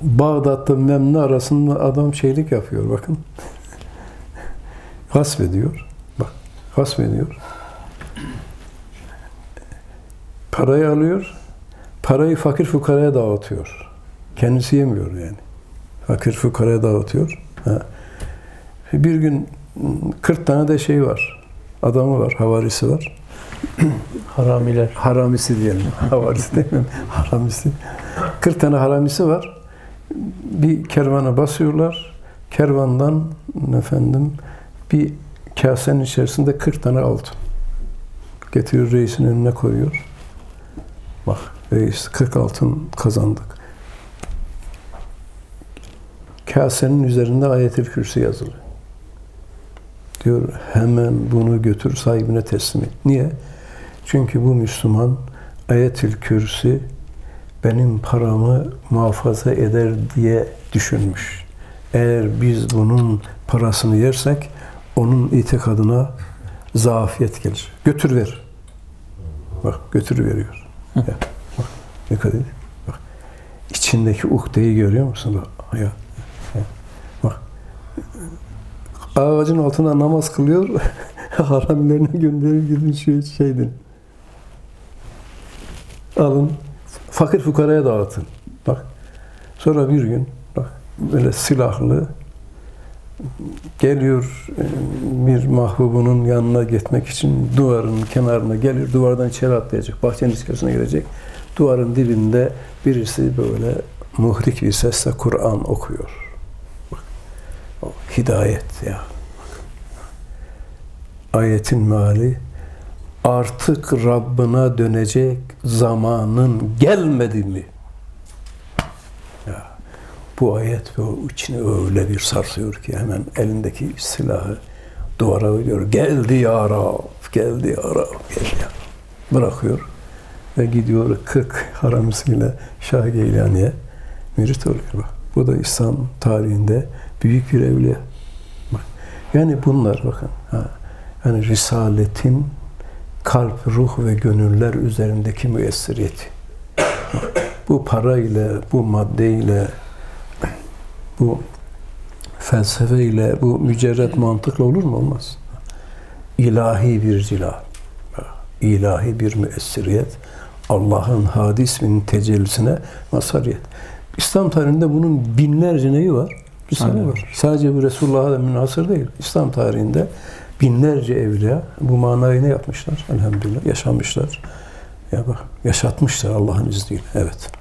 Bağdat'ta Memnu arasında adam şeylik yapıyor bakın. Gasp ediyor. Bak gasp ediyor. Parayı alıyor. Parayı fakir fukaraya dağıtıyor. Kendisi yemiyor yani. Fakir fukaraya dağıtıyor. Ha. Bir gün 40 tane de şey var. Adamı var, havarisi var. Haramiler. Haramisi diyelim. Havarisi değil mi? Haramisi. 40 tane haramisi var. Bir kervana basıyorlar. Kervandan efendim bir kasenin içerisinde 40 tane altın. Getiriyor reisin önüne koyuyor. Bak reis 40 altın kazandık. Kasenin üzerinde ayet-i kürsi yazılı. Diyor hemen bunu götür sahibine teslim et. Niye? Çünkü bu Müslüman ayet-i kürsi benim paramı muhafaza eder diye düşünmüş. Eğer biz bunun parasını yersek onun itikadına zafiyet gelir. Götür ver. Bak götür veriyor. Ya, bak ne kadar bak içindeki ukdeyi görüyor musun? Bak, ya, ya, bak ağacın altına namaz kılıyor. Haramilerine gönderir gidin şey, şeydin. Alın. Fakir fukaraya dağıtın. Bak. Sonra bir gün bak böyle silahlı geliyor e, bir mahbubunun yanına gitmek için duvarın kenarına gelir. Duvardan içeri atlayacak. Bahçenin içerisine girecek. Duvarın dibinde birisi böyle muhrik bir sesle Kur'an okuyor. Bak. O hidayet ya. Bak. Ayetin meali artık Rabbına dönecek zamanın gelmedi mi? Ya, bu ayet ve o içini öyle bir sarsıyor ki hemen elindeki silahı duvara vuruyor. Geldi ya Rab, geldi ya Rab, geldi ya. Bırakıyor ve gidiyor 40 haramisiyle Şah Geylani'ye mürit oluyor. Bak, bu da İslam tarihinde büyük bir evliya. Bak, yani bunlar bakın. Ha, yani Risaletin kalp, ruh ve gönüller üzerindeki müessiriyeti. Bu parayla, bu maddeyle, bu felsefeyle, bu mücerret mantıkla olur mu? Olmaz. İlahi bir cila, ilahi bir müessiriyet, Allah'ın hadis isminin tecellisine mazhariyet. İslam tarihinde bunun binlerce neyi var? Risale var. Sadece bu Resulullah'a da münhasır değil. İslam tarihinde binlerce evliya bu manayı ne yapmışlar? Elhamdülillah yaşamışlar. Ya bak yaşatmışlar Allah'ın izniyle. Evet.